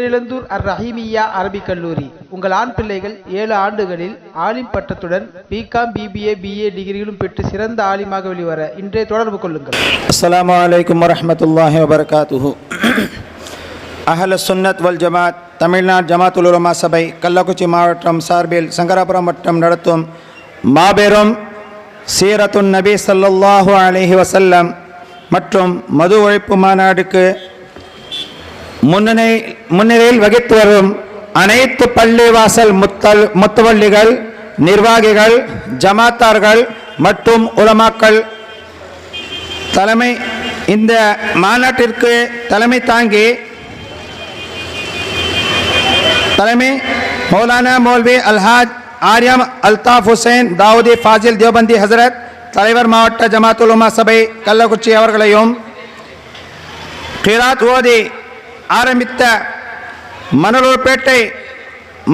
பேரிழந்தூர் அர் ரஹீமியா அரபிக் கல்லூரி. உங்கள் ஆண் பிள்ளைகள் ஏழு ஆண்டுகளில் ஆலிம் பட்டத்துடன் பிகாம் பிபிஏ பிஏ டிகிரிகளும் பெற்று சிறந்த ஆலிமாக வெளிவர இன்றைய தொடர்பு கொள்ளுங்கள். அஸ்லாம் வலைக்கம் வரமத்துல்லாஹி வபரகாத்துஹு. அஹல சுன்னத் வல் ஜமாத் தமிழ்நாடு ஜமாத்துல் உலமா சபை கள்ளக்குறிச்சி மாவட்டம் சார்பில் சங்கராபுரம் வட்டம் நடத்தும் மாபெரும் சீரத்துன் நபி சல்லாஹூ அலைஹி வசல்லம் மற்றும் மது ஒழிப்பு மாநாடுக்கு முன்னணி முன்னிலையில் வகித்து வரும் அனைத்து பள்ளிவாசல் முத்தல் முத்துவள்ளிகள் நிர்வாகிகள் ஜமாத்தார்கள் மற்றும் உலமாக்கள் தலைமை இந்த மாநாட்டிற்கு தலைமை தாங்கி தலைமை மௌலானா மௌல்வி அல்ஹாஜ் ஆரியம் அல்தாஃப் ஹுசைன் தாவூதி ஃபாசில் தேவபந்தி ஹசரத் தலைவர் மாவட்ட ஜமாத்துலுமா சபை கள்ளக்குறிச்சி அவர்களையும் கிராத் ஓதி ஆரம்பித்த மணலூர்பேட்டை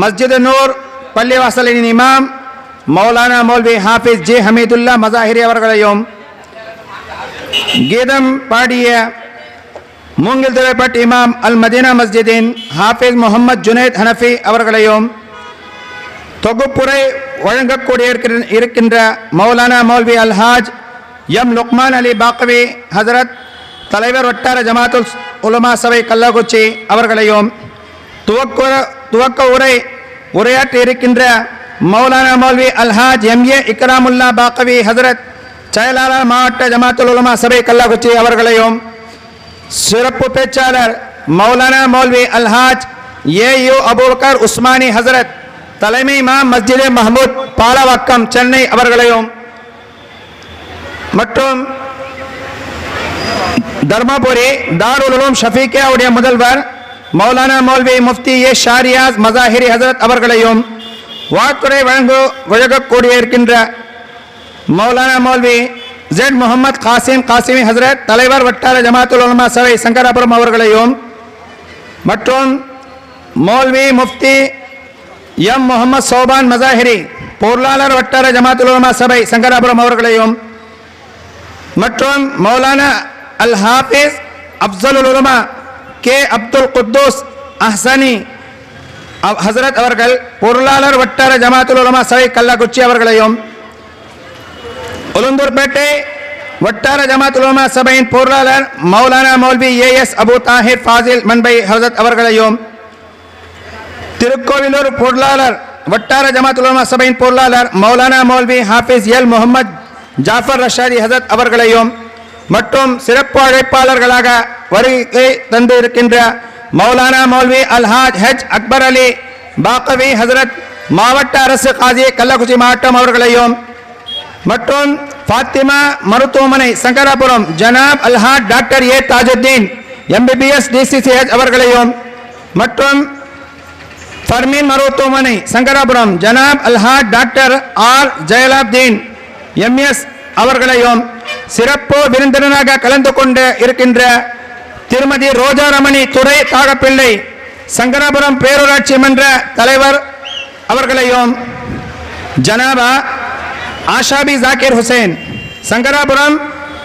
மஸ்ஜிது நூர் பள்ளிவாசலின் இமாம் மௌலானா மௌல்வி ஹாஃபிஸ் ஜி ஹமீதுல்லா மசாஹிரி அவர்களையும் கீதம் பாடிய மூங்கில் திரைப்பட் இமாம் அல் மதீனா மஸ்ஜிதின் ஹாஃபிஸ் முகமது ஜுனைத் ஹனஃபி அவர்களையும் தொகுப்புரை வழங்கக்கூடிய இருக்கின்ற மௌலானா மௌல்வி அல்ஹாஜ் எம் லுக்மான் அலி பாக்கவி ஹசரத் தலைவர் வட்டார ஜமாத்துல் உலமா சபை கள்ளக்குச்சி அவர்களையும் துவக்க துவக்க உரை உரையாற்றி இருக்கின்ற மௌலானா மௌல்வி அல்ஹாஜ் எம் ஏ இக்ராமுல்லா பாக்கவி ஹசரத் செயலாளர் மாவட்ட ஜமாத்துல் உலமா சபை கள்ளக்குச்சி அவர்களையும் சிறப்பு பேச்சாளர் மௌலானா மௌல்வி அல்ஹாஜ் ஏ யு அபூபக்கர் உஸ்மானி ஹசரத் தலைமை மா மஸ்ஜிதே மஹமூத் பாலவாக்கம் சென்னை அவர்களையும் மற்றும் தர்மபுரி தாருல் உலூம் ஷஃபீக்கியாவுடைய முதல்வர் மௌலானா மௌல்வி முஃப்தி ஏ ஷாரியாஸ் மசாஹிரி ஹசரத் அவர்களையும் வாக்குரை வழங்கு வழங்கக்கூடிய இருக்கின்ற மௌலானா மௌல்வி ஜெட் முகமது காசிம் காசிமி ஹசரத் தலைவர் வட்டார ஜமாத்துல் உலமா சபை சங்கராபுரம் அவர்களையும் மற்றும் மௌல்வி முஃப்தி எம் முகமது சௌபான் மசாஹிரி பொருளாளர் வட்டார ஜமாத்துல் உலமா சபை சங்கராபுரம் அவர்களையும் மற்றும் மௌலானா அல் ஹாஃபிஸ் அப்சலுல் உலமா கே அப்துல் குத்தூஸ் அஹ்சனி ஹசரத் அவர்கள் பொருளாளர் வட்டார ஜமாத்துல் உலமா சபை கள்ளக்குச்சி அவர்களையும் உளுந்தூர்பேட்டை வட்டார ஜமாத்துல் உலமா சபையின் பொருளாளர் மௌலானா மௌல்வி ஏ எஸ் அபு தாஹிர் ஃபாசில் மன்பை ஹசரத் அவர்களையும் திருக்கோவிலூர் பொருளாளர் வட்டார ஜமாத்துல் உலமா சபையின் பொருளாளர் மௌலானா மௌல்வி ஹாஃபிஸ் எல் முகமது ஜாஃபர் ரஷாதி ஹசரத் அவர்களையும் மற்றும் சிறப்பு அழைப்பாளர்களாக வருகை தந்து இருக்கின்ற மௌலானா மௌல்வி அல்ஹாஜ் ஹெச் அக்பர் அலி பாக்கவி ஹசரத் மாவட்ட அரசு காதி கள்ளக்குறிச்சி மாவட்டம் அவர்களையும் மற்றும் ஃபாத்திமா மருத்துவமனை Sankarapuram Janab Alhaj doctor A Tajuddin MBBS DCCH அவர்களையும் மற்றும் ஃபர்மீன் மருத்துவமனை Sankarapuram Janab Alhaj doctor R Jayalabdeen MS அவர்களையும் சிறப்பு விருந்தினராக கலந்து கொண்டு இருக்கின்ற திருமதி ரோஜாரமணி துறை தாகப்பிள்ளை சங்கராபுரம் பேரூராட்சி மன்ற தலைவர் அவர்களையும் ஜனாபா ஆஷாபி ஜாக்கிர் ஹுசேன் சங்கராபுரம்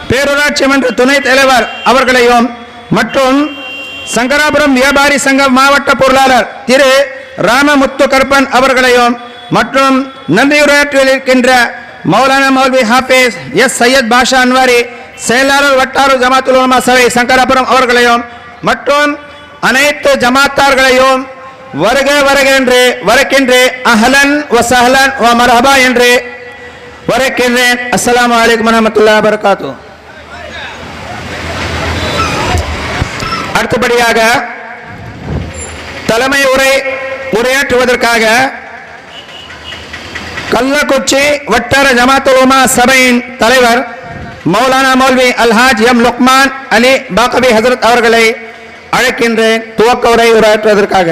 பேரூராட்சி மன்ற துணைத் தலைவர் அவர்களையும் மற்றும் சங்கராபுரம் வியாபாரி சங்க மாவட்ட பொருளாளர் திரு ராமமுத்து கருப்பன் அவர்களையும் மற்றும் நன்றியுரையாற்றில் இருக்கின்ற மௌலானா மௌல்வி ஹாஃபிஸ் எஸ் சையத் பாஷா அன்வாரி செயலாளர் வட்டார ஜமாத்துல் உலமா சபை சங்கராபுரம் அவர்களையும் மற்றும் அனைத்து ஜமாத்தார்களையும் வருக வருக என்று வரக்கின்றே அஹலன் வ சஹலன் வ மரஹபா என்று வரக்கின்றேன் அஸ்லாம் வலைக்கம் வரமத்துல்லா வரகாத்து அடுத்தபடியாக தலைமை உரை உரையாற்றுவதற்காக கள்ளக்குச்சி வட்டார ஜமாத்துல் உலமா சபையின் தலைவர் மௌலானா மௌல்வி அல்ஹாஜ் எம் லுக்மான் அலி பாக்கபி ஹசரத் அவர்களை அழைக்கின்றேன். துவக்க உரை உரையாற்றுவதற்காக.